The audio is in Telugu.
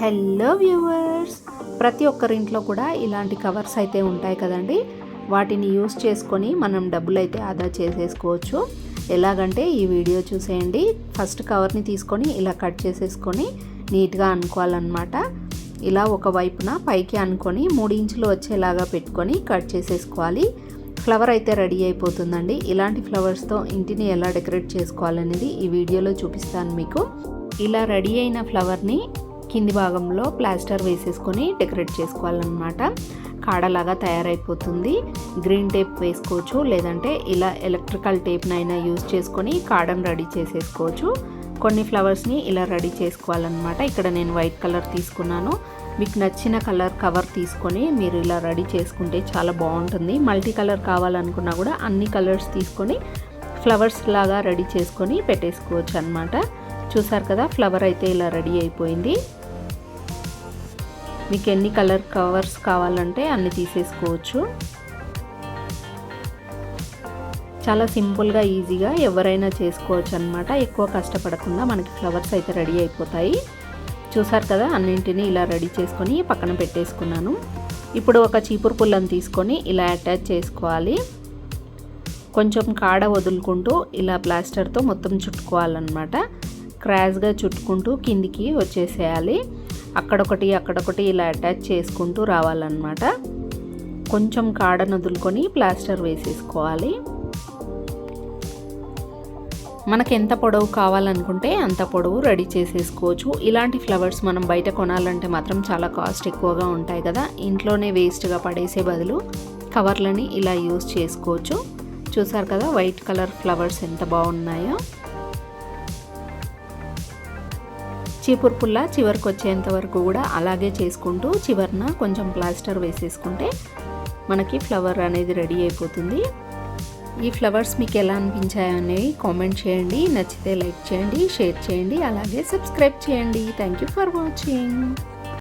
Hello viewers. ప్రతి ఒక్కరింట్లో కూడా ఇలాంటి కవర్స్ అయితే ఉంటాయి కదండి. వాటిని యూస్ చేసుకొని మనం డబ్బులు అయితే ఆదా చేసేసుకోవచ్చు. ఎలాగంటే ఈ వీడియో చూసేయండి. ఫస్ట్ కవర్ని తీసుకొని ఇలా కట్ చేసేసుకొని నీట్గా అనుకోవాలన్నమాట. ఇలా ఒక వైపున పైకి అనుకొని మూడు ఇంచులు వచ్చేలాగా పెట్టుకొని కట్ చేసేసుకోవాలి. ఫ్లవర్ అయితే రెడీ అయిపోతుందండి. ఇలాంటి ఫ్లవర్స్తో ఇంటిని ఎలా డెకరేట్ చేసుకోవాలనేది ఈ వీడియోలో చూపిస్తాను మీకు. ఇలా రెడీ అయిన ఫ్లవర్ని కింది భాగంలో ప్లాస్టర్ వేసేసుకొని డెకరేట్ చేసుకోవాలన్నమాట. కాడలాగా తయారైపోతుంది. గ్రీన్ టేప్ వేసుకోవచ్చు లేదంటే ఇలా ఎలక్ట్రికల్ టేప్నైనా యూజ్ చేసుకొని కాడను రెడీ చేసేసుకోవచ్చు. కొన్ని ఫ్లవర్స్ని ఇలా రెడీ చేసుకోవాలన్నమాట. ఇక్కడ నేను వైట్ కలర్ తీసుకున్నాను. మీకు నచ్చిన కలర్ కవర్ తీసుకొని మీరు ఇలా రెడీ చేసుకుంటే చాలా బాగుంటుంది. మల్టీ కలర్ కావాలనుకున్నా కూడా అన్ని కలర్స్ తీసుకొని ఫ్లవర్స్ లాగా రెడీ చేసుకొని పెట్టేసుకోవచ్చు అనమాట చూసారు కదా ఫ్లవర్ అయితే ఇలా రెడీ అయిపోయింది. మీకు ఎన్ని కలర్ కవర్స్ కావాలంటే అన్ని తీసేసుకోవచ్చు. చాలా సింపుల్గా ఈజీగా ఎవరైనా చేసుకోవచ్చు అనమాట ఎక్కువ కష్టపడకుండా మనకి ఫ్లవర్స్ అయితే రెడీ అయిపోతాయి. చూసారు కదా అన్నింటినీ ఇలా రెడీ చేసుకొని పక్కన పెట్టేసుకున్నాను. ఇప్పుడు ఒక చీపురు పుల్లను తీసుకొని ఇలా అటాచ్ చేసుకోవాలి. కొంచెం కాడ వదులుకుంటూ ఇలా ప్లాస్టర్తో మొత్తం చుట్టుకోవాలన్నమాట. క్రాష్గా చుట్టుకుంటూ కిందికి వచ్చేసేయాలి. అక్కడొకటి అక్కడొకటి ఇలా అటాచ్ చేసుకుంటూ రావాలన్నమాట. కొంచెం కాడ వదులుకొని ప్లాస్టర్ వేసేసుకోవాలి. మనకి ఎంత పొడవు కావాలనుకుంటే అంత పొడవు రెడీ చేసేసుకోవచ్చు. ఇలాంటి ఫ్లవర్స్ మనం బయట కొనాలంటే మాత్రం చాలా కాస్ట్ ఎక్కువగా ఉంటాయి కదా. ఇంట్లోనే వేస్ట్గా పడేసే బదులు కవర్లని ఇలా యూస్ చేసుకోవచ్చు. చూసారు కదా వైట్ కలర్ ఫ్లవర్స్ ఎంత బాగున్నాయో. చీపురు పుల్ల చివరికి వచ్చేంత వరకు కూడా అలాగే చేసుకుంటూ చివరిన కొంచెం ప్లాస్టర్ వేసేసుకుంటే మనకి ఫ్లవర్ అనేది రెడీ అయిపోతుంది. ఈ ఫ్లవర్స్ మీకు ఎలా అనిపించాయో అనేవి కామెంట్ చేయండి నచ్చితే లైక్ చేయండి షేర్ చేయండి అలాగే సబ్స్క్రైబ్ చేయండి. Thank you for watching